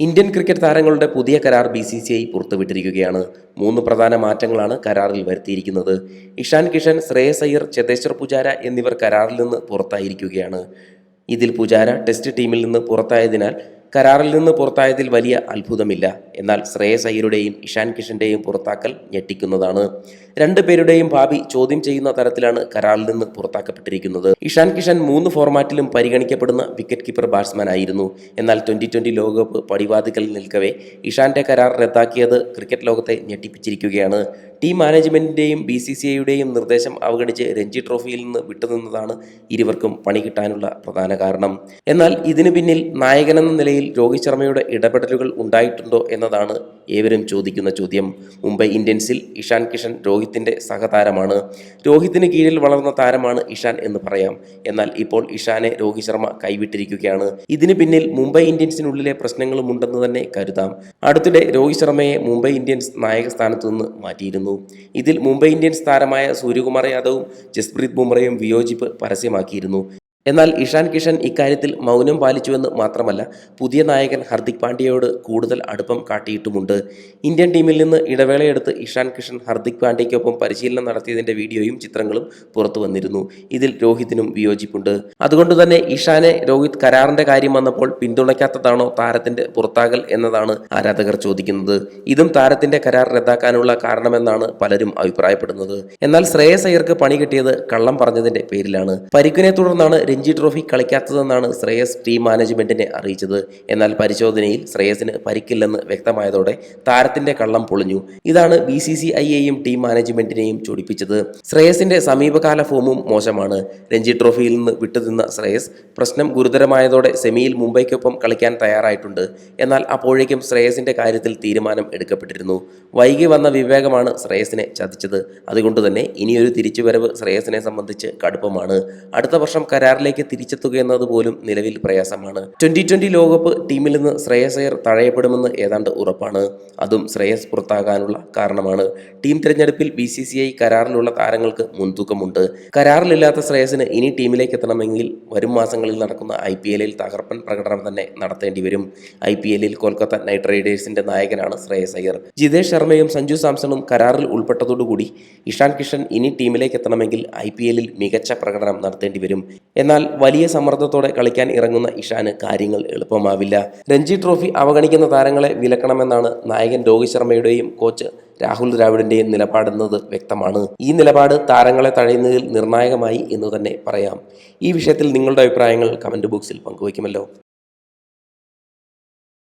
Indian cricket താരങ്ങളുടെ പുതിയ കരാർ ബി സി സി ഐ പുറത്തുവിട്ടിരിക്കുകയാണ്. മൂന്ന് പ്രധാന മാറ്റങ്ങളാണ് കരാറിൽ വരുത്തിയിരിക്കുന്നത്. ഇഷാൻ കിഷൻ ശ്രേയസ് അയ്യർ ചേതേശ്വർ പുജാര എന്നിവർ കരാറിൽ നിന്ന് പുറത്തായിരിക്കുകയാണ്. ഇതിൽ പുജാര ടെസ്റ്റ് ടീമിൽ നിന്ന് പുറത്തായതിനാൽ കരാറിൽ നിന്ന് പുറത്തായതിൽ വലിയ അത്ഭുതമില്ല. എന്നാൽ ശ്രേയസ് അയ്യരുടെയും ഇഷാൻ കിഷന്റെയും പുറത്താക്കൽ ഞെട്ടിക്കുന്നതാണ്. രണ്ടുപേരുടെയും ഭാവി ചോദ്യം ചെയ്യുന്ന തരത്തിലാണ് കരാറിൽ നിന്ന് പുറത്താക്കപ്പെട്ടിരിക്കുന്നത്. ഇഷാൻ കിഷൻ മൂന്ന് ഫോർമാറ്റിലും പരിഗണിക്കപ്പെടുന്ന വിക്കറ്റ് കീപ്പർ ബാറ്റ്സ്മാൻ ആയിരുന്നു. എന്നാൽ ട്വന്റി ട്വന്റി ലോകകപ്പ് പടിവാതിക്കൽ നിൽക്കവേ ഇഷാന്റെ കരാർ റദ്ദാക്കിയത് ക്രിക്കറ്റ് ലോകത്തെ ഞെട്ടിപ്പിച്ചിരിക്കുകയാണ്. ടീം മാനേജ്മെന്റിന്റെയും ബി സി സി ഐയുടെയും നിർദ്ദേശം അവഗണിച്ച് രഞ്ജി ട്രോഫിയിൽ നിന്ന് വിട്ടുനിന്നതാണ് ഇരുവർക്കും പണി കിട്ടാനുള്ള പ്രധാന കാരണം. എന്നാൽ ഇതിനു പിന്നിൽ നായകനെന്ന നിലയിൽ രോഹിത് ശർമ്മയുടെ ഇടപെടലുകൾ ഉണ്ടായിട്ടുണ്ടോ എന്നതാണ് ഏവരും ചോദിക്കുന്ന ചോദ്യം. മുംബൈ ഇന്ത്യൻസിൽ ഇഷാൻ കിഷൻ രോഹിത്തിന്റെ സഹതാരമാണ്. രോഹിത്തിന് കീഴിൽ വളർന്ന താരമാണ് ഇഷാൻ എന്ന് പറയാം. എന്നാൽ ഇപ്പോൾ ഇഷാനെ രോഹിത് ശർമ്മ കൈവിട്ടിരിക്കുകയാണ്. ഇതിന് പിന്നിൽ മുംബൈ ഇന്ത്യൻസിനുള്ളിലെ പ്രശ്നങ്ങളും ഉണ്ടെന്ന് തന്നെ കരുതാം. അടുത്തിടെ രോഹിത് ശർമ്മയെ മുംബൈ ഇന്ത്യൻസ് നായക സ്ഥാനത്തു നിന്ന് മാറ്റിയിരുന്നു. ഇതിൽ മുംബൈ ഇന്ത്യൻസ് താരമായ സൂര്യകുമാർ യാദവും ജസ്പ്രീത് ബുംറയും വിയോജിപ്പ് പരസ്യമാക്കിയിരുന്നു. എന്നാൽ ഇഷാൻ കിഷൻ ഇക്കാര്യത്തിൽ മൗനം പാലിച്ചുവെന്ന് മാത്രമല്ല പുതിയ നായകൻ ഹർദിക് പാണ്ഡ്യയോട് കൂടുതൽ അടുപ്പം കാട്ടിയിട്ടുമുണ്ട്. ഇന്ത്യൻ ടീമിൽ നിന്ന് ഇടവേളയെടുത്ത് ഇഷാൻ കിഷൻ ഹർദിക് പാണ്ഡ്യയ്ക്കൊപ്പം പരിശീലനം നടത്തിയതിന്റെ വീഡിയോയും ചിത്രങ്ങളും പുറത്തു വന്നിരുന്നു. ഇതിൽ രോഹിതിനും വിയോജിപ്പുണ്ട്. അതുകൊണ്ട് തന്നെ ഇഷാനെ രോഹിത് കരാറിന്റെ കാര്യം വന്നപ്പോൾ പിന്തുണയ്ക്കാത്തതാണോ താരത്തിന്റെ പുറത്താകൽ എന്നതാണ് ആരാധകർ ചോദിക്കുന്നത്. ഇതും താരത്തിന്റെ കരാർ റദ്ദാക്കാനുള്ള കാരണമെന്നാണ് പലരും അഭിപ്രായപ്പെടുന്നത്. എന്നാൽ ശ്രേയസ് അയ്യർക്ക് പണി കിട്ടിയത് കള്ളം പറഞ്ഞതിന്റെ പേരിലാണ്. പരിക്കിനെ തുടർന്നാണ് രഞ്ജി ട്രോഫി കളിക്കാത്തതെന്നാണ് ശ്രേയസ് ടീം മാനേജ്മെന്റിനെ അറിയിച്ചത്. എന്നാൽ പരിശോധനയിൽ ശ്രേയസിന് പരിക്കില്ലെന്ന് വ്യക്തമായതോടെ താരത്തിന്റെ കള്ളം പൊളിഞ്ഞു. ഇതാണ് ബി സി സി ഐയെയും ടീം മാനേജ്മെന്റിനെയും ചൊടിപ്പിച്ചത്. ശ്രേയസിന്റെ സമീപകാല ഫോമും മോശമാണ്. രഞ്ജി ട്രോഫിയിൽ നിന്ന് വിട്ടുനിന്ന ശ്രേയസ് പ്രശ്നം ഗുരുതരമായതോടെ സെമിയിൽ മുംബൈക്കൊപ്പം കളിക്കാൻ തയ്യാറായിട്ടുണ്ട്. എന്നാൽ അപ്പോഴേക്കും ശ്രേയസിന്റെ കാര്യത്തിൽ തീരുമാനം എടുക്കപ്പെട്ടിരുന്നു. വൈകി വന്ന വിവേകമാണ് ശ്രേയസിനെ ചതിച്ചത്. അതുകൊണ്ട് തന്നെ ഇനിയൊരു തിരിച്ചുവരവ് ശ്രേയസിനെ സംബന്ധിച്ച് കടുപ്പമാണ്. അടുത്ത വർഷം കരാറിലേക്ക് തിരിച്ചെത്തുക എന്നത് പോലും നിലവിൽ പ്രയാസമാണ്. ട്വന്റി ട്വന്റി ലോകകപ്പ് ടീമിൽ നിന്ന് ശ്രേയസ് അയ്യർ തഴയപ്പെടുമെന്ന് ഏതാണ്ട് ഉറപ്പാണ്. അതും ശ്രേയസ് പുറത്താകാനുള്ള കാരണമാണ്. ടീം തിരഞ്ഞെടുപ്പിൽ ബി സി സി ഐ കരാറിലുള്ള താരങ്ങൾക്ക് മുൻതൂക്കമുണ്ട്. കരാറിലില്ലാത്ത ശ്രേയസിന് ഇനി ടീമിലേക്ക് എത്തണമെങ്കിൽ വരും മാസങ്ങളിൽ നടക്കുന്ന ഐ പി എല്ലിൽ തകർപ്പൻ പ്രകടനം തന്നെ നടത്തേണ്ടി വരും. ഐ പി എല്ലിൽ കൊൽക്കത്ത നൈറ്റ് റൈഡേഴ്സിന്റെ നായകനാണ് ശ്രേയസ് അയ്യർ. ജിതേഷ് ശർമ്മയും സഞ്ജു സാംസണും കരാറിൽ ഉൾപ്പെട്ടതോടുകൂടി ഇഷാൻ കിഷൻ ഇനി ടീമിലേക്ക് എത്തണമെങ്കിൽ ഐ പി എല്ലിൽ മികച്ച പ്രകടനം നടത്തേണ്ടി വരും. എന്നാൽ വലിയ സമ്മർദ്ദത്തോടെ കളിക്കാൻ ഇറങ്ങുന്ന ഇഷാന് കാര്യങ്ങൾ എളുപ്പമാവില്ല. രഞ്ജി ട്രോഫി അവഗണിക്കുന്ന താരങ്ങളെ വിലക്കണമെന്നാണ് നായകൻ രോഹിത് ശർമ്മയുടെയും കോച്ച് രാഹുൽ ദ്രാവിഡിന്റെയും നിലപാടെന്നത് വ്യക്തമാണ്. ഈ നിലപാട് താരങ്ങളെ തഴയുന്നതിൽ നിർണായകമായി എന്ന് തന്നെ പറയാം. ഈ വിഷയത്തിൽ നിങ്ങളുടെ അഭിപ്രായങ്ങൾ കമന്റ് ബോക്സിൽ പങ്കുവയ്ക്കുമല്ലോ.